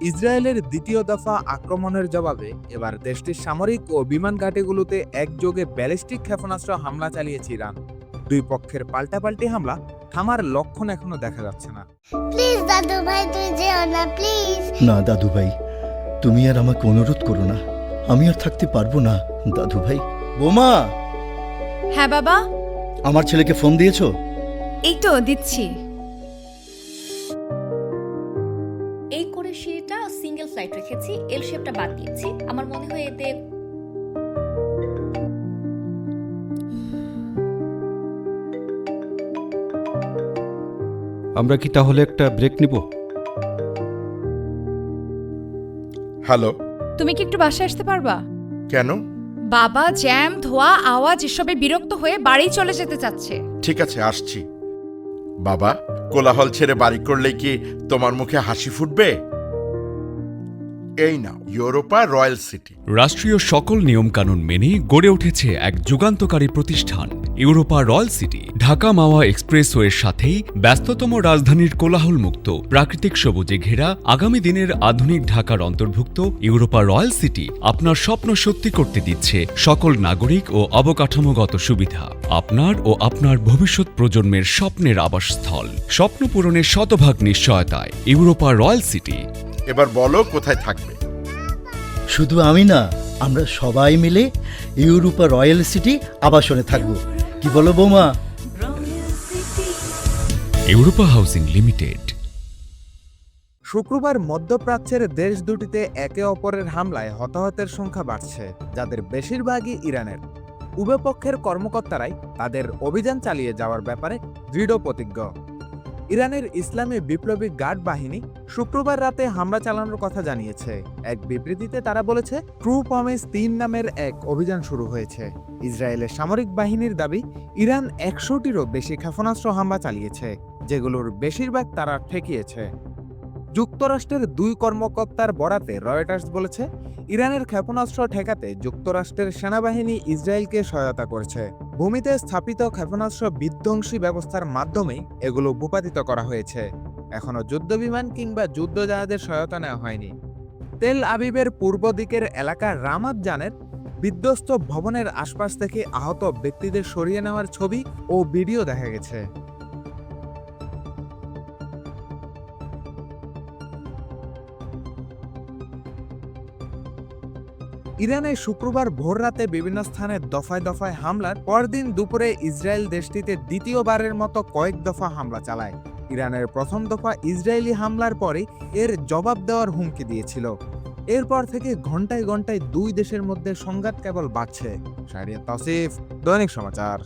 ইসরায়েলের দ্বিতীয় দফা আক্রমণের জবাবে এবার দেশটির সামরিক ও বিমান ঘাঁটিগুলোতে একযোগে ব্যালিস্টিক ক্ষেপণাস্ত্র হামলা চালিয়েছে ইরান। দুই পক্ষের পাল্টাপাল্টি হামলা থামার লক্ষণ এখনও দেখা যাচ্ছে না। প্লিজ দাদু ভাই তুই যেও না প্লিজ। না দাদু ভাই তুমি আর আমাকে অনুরোধ করো না। আমি আর থাকতে পারব না দাদু ভাই। বোমা! হ্যাঁ বাবা। আমার ছেলেকে ফোন দিয়েছ? এই তো দিচ্ছি। করে সিঁড়িটা সিঙ্গেল ফ্লাইট রেখেছি এল শেপটা বাদ দিয়েছি। আমার মনে হয় এতে আমরা কি তাহলে একটা ব্রেক নিব? হ্যালো তুমি কি একটু বাসায় আসতে পারবা? কেন? বাবা জ্যাম ধোয়া আওয়াজ এসবে বিরক্ত হয়ে বাড়ি চলে যেতে চাচ্ছে। ঠিক আছে আসছি। বাবা, কোলাহল ছেড়ে বাড়ি করলে কি তোমার মুখে হাসি ফুটবে? এই না ইউরোপা রয়্যাল সিটি। রাষ্ট্রীয় সকল নিয়মকানুন মেনে গড়ে উঠেছে এক যুগান্তকারী প্রতিষ্ঠান। Europa Royal City Dhaka Mawa এক্সপ্রেসওয়ের সাথেই ব্যস্ততম রাজধানীর কোলাহলমুক্ত প্রাকৃতিক সবুজে ঘেরা আগামী দিনের আধুনিক ঢাকার অন্তর্ভুক্ত ইউরোপা রয়্যাল সিটি আপনার স্বপ্ন সত্যি করতে দিচ্ছে সকল নাগরিক ও অবকাঠামোগত সুবিধা আপনার ও আপনার ভবিষ্যৎ প্রজন্মের স্বপ্নের আবাসস্থল স্বপ্ন পূরণের শতভাগ নিশ্চয়তায় ইউরোপা রয়্যাল সিটি। এবার বলো কোথায় থাকবে? শুধু আমি না আমরা সবাই মিলে ইউরোপা রয়্যাল সিটি আবাসনে থাকব। কি বলো বৌমা? Europa Housing Limited. শুক্রবার মধ্যপ্রাচ্যের দেশ দুটিতে একে অপরের হামলায় হতাহতের সংখ্যা বাড়ছে যাদের বেশিরভাগই ইরানের। উভয় পক্ষের কর্মকর্তারাই তাদের অভিযান চালিয়ে যাওয়ার ব্যাপারে দৃঢ় প্রতিজ্ঞ। ইরানের ইসলামী বিপ্লবী গার্ড বাহিনী শুক্রবার রাতে হামলা চালানোর কথা জানিয়েছে। এক বিবৃতিতে তারা বলেছে, ট্রু প্রমিস তিন নামের এক অভিযান শুরু হয়েছে। ইসরায়েলের সামরিক বাহিনীর দাবি, ইরান একশোটিরও বেশি ক্ষেপণাস্ত্র হামলা চালিয়েছে, যেগুলোর বেশিরভাগ তারা ঠেকিয়েছে। যুক্তরাষ্ট্রের দুই কর্মকর্তার বরাতে রয়টার্স বলেছে, ইরানের ক্ষেপণাস্ত্র ঠেকাতে যুক্তরাষ্ট্রের সেনাবাহিনী ইসরায়েলকে সহায়তা করেছে। ভূমিতে স্থাপিত ক্ষেপণাস্ত্র বিধ্বংসী ব্যবস্থার মাধ্যমে এগুলো ভূপাতিত করা হয়েছে। এখনও যুদ্ধবিমান কিংবা যুদ্ধজাহাজের সহায়তা নেওয়া হয়নি। তেল আবিবের পূর্ব দিকের এলাকা রামাত জানের বিধ্বস্ত ভবনের আশপাশ থেকে আহত ব্যক্তিদের সরিয়ে নেওয়ার ছবি ও ভিডিও দেখা গেছে। ইরানে শুক্রবার ভোর রাতে বিভিন্ন স্থানে দফায় দফায় হামলার পরদিন দুপুরে ইসরায়েল দেশটিতে দ্বিতীয়বারের মতো কয়েক দফা হামলা চালায়। ইরানের প্রথম দফা ইসরায়েলি হামলার পরে এর জবাব দেওয়ার হুমকি দিয়েছিল। এরপর থেকে ঘন্টায় ঘন্টায় দুই দেশের মধ্যে সংঘাত কেবল বাড়ছে। শাহরিয়া তসিফ দৈনিক সমাচার।